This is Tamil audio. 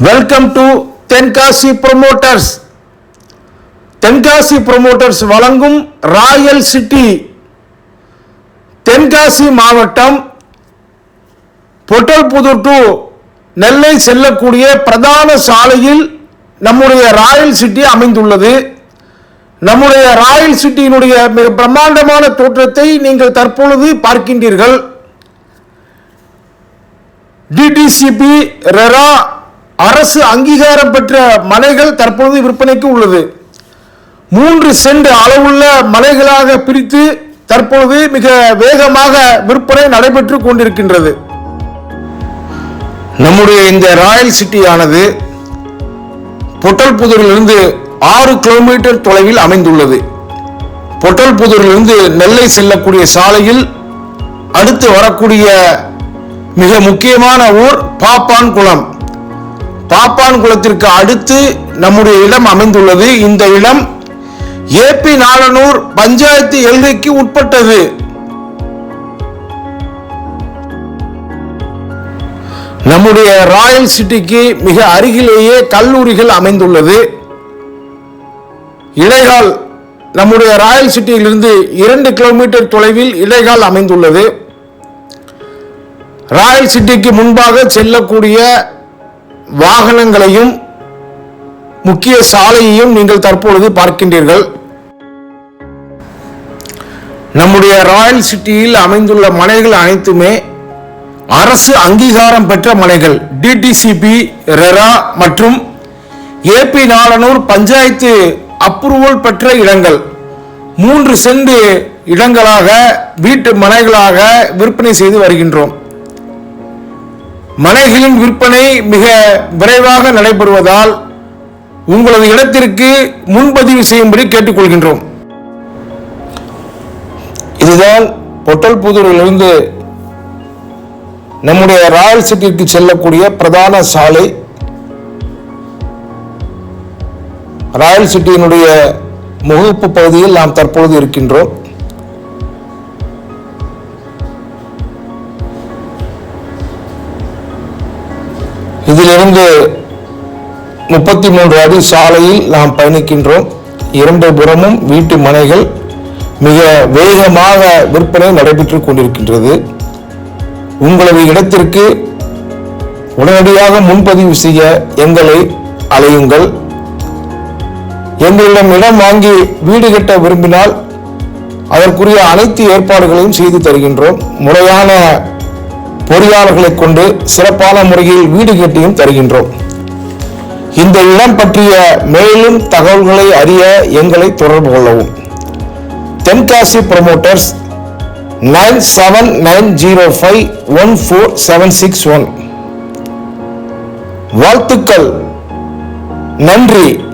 Welcome to Tenkasi promoters Tenkasi promoters வழங்கும் ராயல் சிட்டி தென்காசி மாவட்டம் பொட்டல்புதூர் டு நெல்லை செல்லக்கூடிய பிரதான சாலையில் நம்முடைய ராயல் சிட்டி அமைந்துள்ளது. நம்முடைய ராயல் சிட்டியினுடைய மிக பிரம்மாண்டமான தோற்றத்தை நீங்கள் தற்பொழுது பார்க்கின்றீர்கள். டிடிசிபி ரெரா அரசு அங்கீகாரம் பெற்ற மலைகள் தற்பொழுது விற்பனைக்கு உள்ளது. மூன்று சென்ட் அளவுள்ள மலைகளாக பிரித்து தற்பொழுது மிக வேகமாக விற்பனை நடைபெற்று கொண்டிருக்கின்றது. நம்முடைய இந்த ராயல் சிட்டியானது பொட்டல்புதூரிலிருந்து ஆறு கிலோமீட்டர் தொலைவில் அமைந்துள்ளது. பொட்டல்புதூரிலிருந்து நெல்லை செல்லக்கூடிய சாலையில் அடுத்து வரக்கூடிய மிக முக்கியமான ஊர் பாப்பான் குளம். பாப்பான் குளத்திற்கு அடுத்து நம்முடைய இடம் அமைந்துள்ளது. இந்த இடம் ஏபி நாலனூர் பஞ்சாயத்து எல்கைக்கு உட்பட்டது. நம்முடைய ராயல் சிட்டிக்கு மிக அருகிலேயே கல்லூரிகள் அமைந்துள்ளது. இடைகால் நம்முடைய ராயல் சிட்டியிலிருந்து இரண்டு கிலோமீட்டர் தொலைவில் இடைகால் அமைந்துள்ளது. ராயல் சிட்டிக்கு முன்பாக செல்லக்கூடிய வாகனங்களையும் முக்கிய சாலையையும் நீங்கள் தற்பொழுது பார்க்கின்றீர்கள். நம்முடைய ராயல் சிட்டியில் அமைந்துள்ள மனைகள் அனைத்துமே அரசு அங்கீகாரம் பெற்ற மனைகள் டிடிசிபி ரெரா மற்றும் ஏபி நாலனூர் பஞ்சாயத்து அப்ரூவல் பெற்ற இடங்கள். மூன்று சென்ட் இடங்களாக வீட்டு மனைகளாக விற்பனை செய்து வருகின்றோம். மனைகளின் விற்பனை மிக விரைவாக நடைபெறுவதால் உங்களது இடத்திற்கு முன்பதிவு செய்யும்படி கேட்டுக்கொள்கின்றோம். இதுதான் பொட்டல் புதூரிலிருந்து நம்முடைய ராயல் சிட்டிக்கு செல்லக்கூடிய பிரதான சாலை. ராயல் சிட்டியினுடைய முகப்பு பகுதியில் நாம் தற்பொழுது இருக்கின்றோம். இதிலிருந்து முப்பத்தி மூன்று அடி சாலையில் நாம் பயணிக்கின்றோம். இரண்டு புறமும் வீட்டு மனைகள் மிக வேகமாக விற்பனை நடைபெற்றுக் கொண்டிருக்கின்றது. உங்களது இடத்திற்கு உடனடியாக முன்பதிவு செய்ய எங்களை அலையுங்கள் எங்களிடம் இடம் வாங்கி வீடு கட்ட விரும்பினால் அதற்குரிய அனைத்து ஏற்பாடுகளையும் செய்து தருகின்றோம். முறையான பொறியாளர்களை கொண்டு சிறப்பான முறையில் வீடு கட்டியும் தருகின்றோம். இந்த இடம் பற்றிய மேலும் தகவல்களை அறிய எங்களை தொடர்பு கொள்ளவும். Tenkasi promoters nine seven nine zero five one four seven six one. வாழ்த்துக்கள். நன்றி.